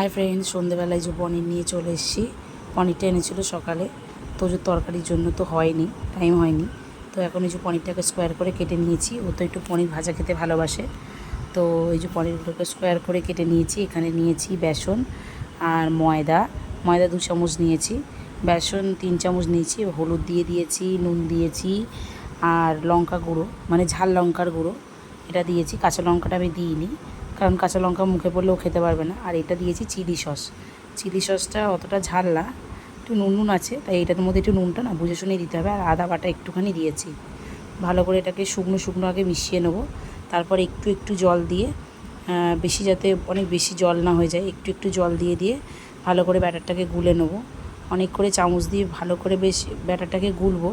Hi friends সন্ধেবেলায় যে পনির নিয়ে চলে এসেছি। পনিরটা এনেছিল সকালে। তো যে তরকারির জন্য তো হয়নি টাইম হয়নি। তো এখন এই যে পনিরটাকে স্কোয়ার করে কেটে নিয়েছি। ও তো একটু পনির ভাজা খেতে ভালোবাসে। তো এই যে পনিরগুলোকে স্কোয়ার করে কেটে নিয়েছি। এখানে নিয়েছি বেসন আর ময়দা। ময়দা দু চামচ নিয়েছি। বেসন তিন চামচ নিয়েছি। হলুদ দিয়ে দিয়েছি, নুন দিয়েছি আর লঙ্কা গুঁড়ো মানে ঝাল লঙ্কার গুঁড়ো। এটা দিয়েছি। কাঁচা লঙ্কাটা আমি দিইনি। কারণ কাঁচা লঙ্কা মুখে পড়লেও খেতে পারবে না। আর এটা দিয়েছি চিলি সস। চিলি সসটা অতটা ঝাল না একটু নুন নুন আছে, তাই এটার মধ্যে একটু নুনটা না বুঝে শুনে দিতে হবে। আর আদা বাটা একটুখানি দিয়েছি। ভালো করে এটাকে শুকনো শুকনো আগে মিশিয়ে নেব। তারপর একটু একটু জল দিয়ে বেশি যাতে অনেক বেশি জল না হয়ে যায়, একটু একটু জল দিয়ে দিয়ে ভালো করে ব্যাটারটাকে গুলে নেব। অনেক করে চামচ দিয়ে ভালো করে বেশ ব্যাটারটাকে গুলবো।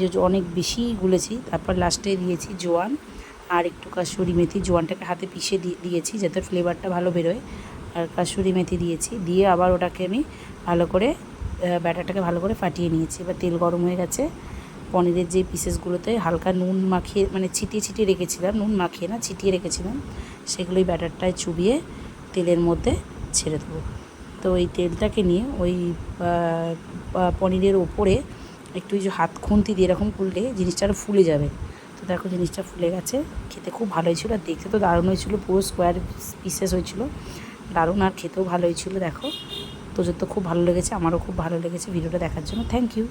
যে অনেক বেশি গুলেছি, তারপর লাস্টে দিয়েছি জোয়ান। আর একটু কাসুরি মেথি, জোয়ানটাকে হাতে পিষে দিয়ে দিয়েছি যাতে ফ্লেভারটা ভালো বেরোয়। আর কাসুরি মেথি দিয়েছি। দিয়ে আবার ওটাকে আমি ভালো করে ব্যাটারটাকে ভালো করে ফাটিয়ে নিয়েছি। এবার তেল গরম হয়ে গেছে। পনিরের যে পিসেসগুলোতে হালকা নুন মাখিয়ে মানে ছিটিয়ে ছিটিয়ে রেখেছিলাম। নুন মাখিয়ে না, ছিটিয়ে রেখেছিলাম। সেগুলোই ব্যাটারটায় চুবিয়ে তেলের মধ্যে ছেড়ে দেবো। তো এই তেলটাকে নিয়ে ওই পনিরের ওপরে একটু ওই হাত খুন্তি দিয়ে এরকম খুললে জিনিসটা আরও ফুলে যাবে। দেখো জিনিসটা ফুলে গেছে। খেতে খুব ভালোই ছিল আর দেখতে তো দারুণ হয়েছিল, পুরো স্কোয়ার পিসেস হয়েছিল। দারুণ আর খেতেও ভালো হয়েছিল দেখো। তোদের তো খুব ভালো লেগেছে, আমারও খুব ভালো লেগেছে ভিডিওটা দেখার জন্য। Thank you